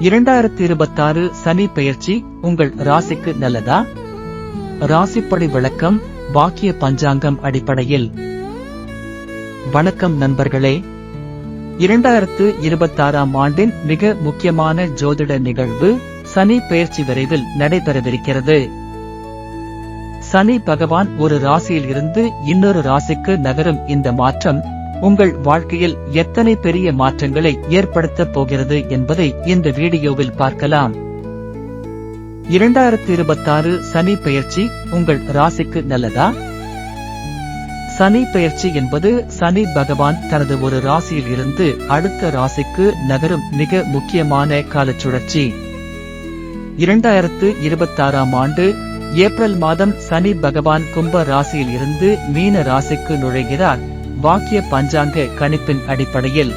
இரண்டாயிரத்தி இருபத்தாறு சனி பெயர்ச்சி உங்கள் ராசிக்கு நல்லதா? ராசிப்படி விளக்கம் வாக்கிய பஞ்சாங்கம் அடிப்படையில். வணக்கம் நண்பர்களே. இரண்டாயிரத்து இருபத்தாறாம் ஆண்டின் மிக முக்கியமான ஜோதிட நிகழ்வு சனி பெயர்ச்சி விரைவில் நடைபெறவிருக்கிறது. சனி பகவான் ஒரு ராசியில் இருந்து இன்னொரு ராசிக்கு நகரும் இந்த மாற்றம் உங்கள் வாழ்க்கையில் எத்தனை பெரிய மாற்றங்களை ஏற்படுத்தப் போகிறது என்பதை இந்த வீடியோவில் பார்க்கலாம். இரண்டாயிரத்தி இருபத்தாறு சனி பெயர்ச்சி உங்கள் ராசிக்கு நல்லதா? சனி பெயர்ச்சி என்பது சனி பகவான் தனது ஒரு ராசியில் இருந்து அடுத்த ராசிக்கு நகரும் மிக முக்கியமான காலச்சுழற்சி. இரண்டாயிரத்து இருபத்தாறாம் ஆண்டு ஏப்ரல் மாதம் சனி பகவான் கும்ப ராசியில் இருந்து மீன ராசிக்கு நுழைகிறார். வாக்கிய பஞ்சாங்க கணிப்பின் அடிப்படையில்.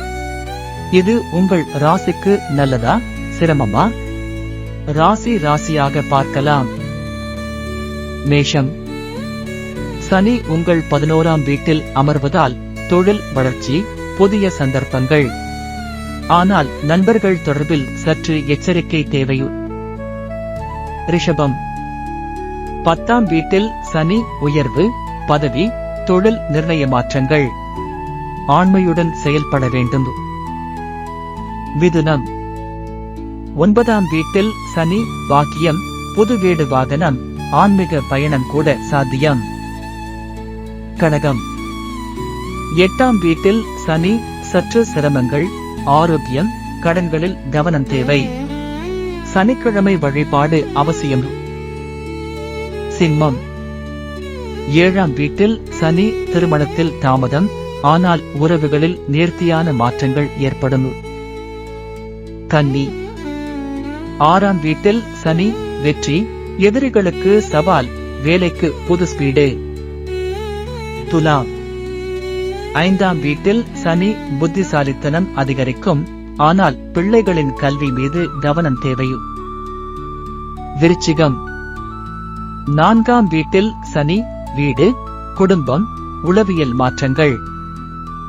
இது உங்கள் ராசிக்கு நல்லதா சிரமமா? ராசி ராசியாக பார்க்கலாம். மேஷம். சனி உங்கள் பதினோராம் வீட்டில் அமர்வதால் தொழில் வளர்ச்சி புதிய சந்தர்ப்பங்கள். ஆனால் நண்பர்கள் தொடர்பில் சற்று எச்சரிக்கை தேவை. ரிஷபம். பத்தாம் வீட்டில் சனி உயர்வு பதவி தொழில் நிர்ணய மாற்றங்கள். ஆண்மையுடன் செயல்பட வேண்டும். மிதுனம் ஒன்பதாம் வீட்டில் சனி வாக்கியம் புது வீடு வாகனம் ஆன்மீக பயணம் கூட சாத்தியம். கடகம். எட்டாம் வீட்டில் சனி சற்று சிரமங்கள் ஆரோக்கியம் கடன்களில் கவனம் தேவை. சனிக்கிழமை வழிபாடு அவசியம். சிம்மம். ஏழாம் வீட்டில் சனி திருமணத்தில் தாமதம் ஆனால் உறவுகளில் நேர்த்தியான மாற்றங்கள் ஏற்படும். கன்னி. ஆறாம் வீட்டில் சனி வெற்றி எதிரிகளுக்கு சவால் வேலைக்கு புது ஸ்பீடு. துலாம். ஐந்தாம் வீட்டில் சனி புத்திசாலித்தனம் அதிகரிக்கும் ஆனால் பிள்ளைகளின் கல்வி மீது கவனம் தேவை. விருச்சிகம். நான்காம் வீட்டில் சனி வீடு குடும்பம் உளவியல் மாற்றங்கள்.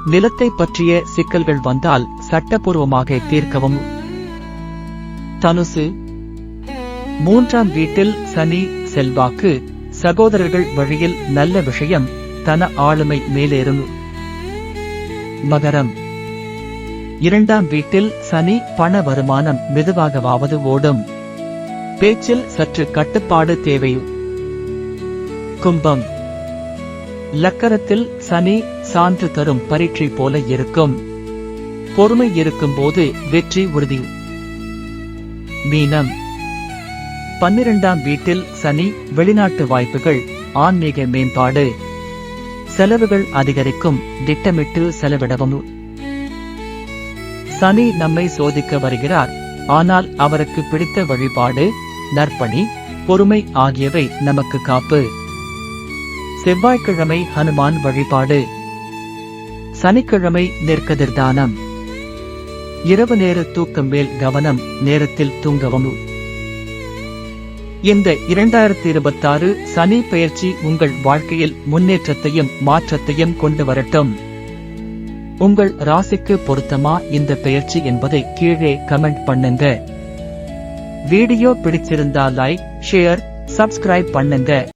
நிலத்தை பற்றிய சிக்கல்கள் வந்தால் சட்டப்பூர்வமாக தீர்க்கவும். தனுசு. மூன்றாம் வீட்டில் சனி செல்வாக்கு சகோதரர்கள் வழியில் நல்ல விஷயம் தன ஆளுமை மேலேறும். மகரம். இரண்டாம் வீட்டில் சனி பண வருமானம் மெதுவாகவாவது ஓடும். பேச்சில் சற்று கட்டுப்பாடு தேவை. கும்பம். லக்கரத்தில் சனி சான்று தரும் பரீட்சை போல இருக்கும். பொறுமை இருக்கும்போது வெற்றி உறுதி. மீனம். பன்னிரண்டாம் வீட்டில் சனி வெளிநாட்டு வாய்ப்புகள் ஆன்மீக மேம்பாடு. செலவுகள் அதிகரிக்கும் திட்டமிட்டு செலவிடவும். சனி நம்மை சோதிக்க வருகிறார் ஆனால் அவருக்கு பிடித்த வழிபாடு நற்பணி பொறுமை ஆகியவை நமக்கு காப்பு. செவ்வாய்க்கிழமை ஹனுமான் வழிபாடு. சனிக்கிழமை நெற்கதிர்தானம் இரவு நேர தூக்கம் மேல் கவனம் நேரத்தில் தூங்கவும். இந்த இரண்டாயிரத்தி இருபத்தாறு சனி பெயர்ச்சி உங்கள் வாழ்க்கையில் முன்னேற்றத்தையும் மாற்றத்தையும் கொண்டு வரட்டும். உங்கள் ராசிக்கு பொருத்தமா இந்த பெயர்ச்சி என்பதை கீழே கமெண்ட் பண்ணுங்க. வீடியோ பிடிச்சிருந்தா லைக் ஷேர் சப்ஸ்கிரைப் பண்ணுங்க.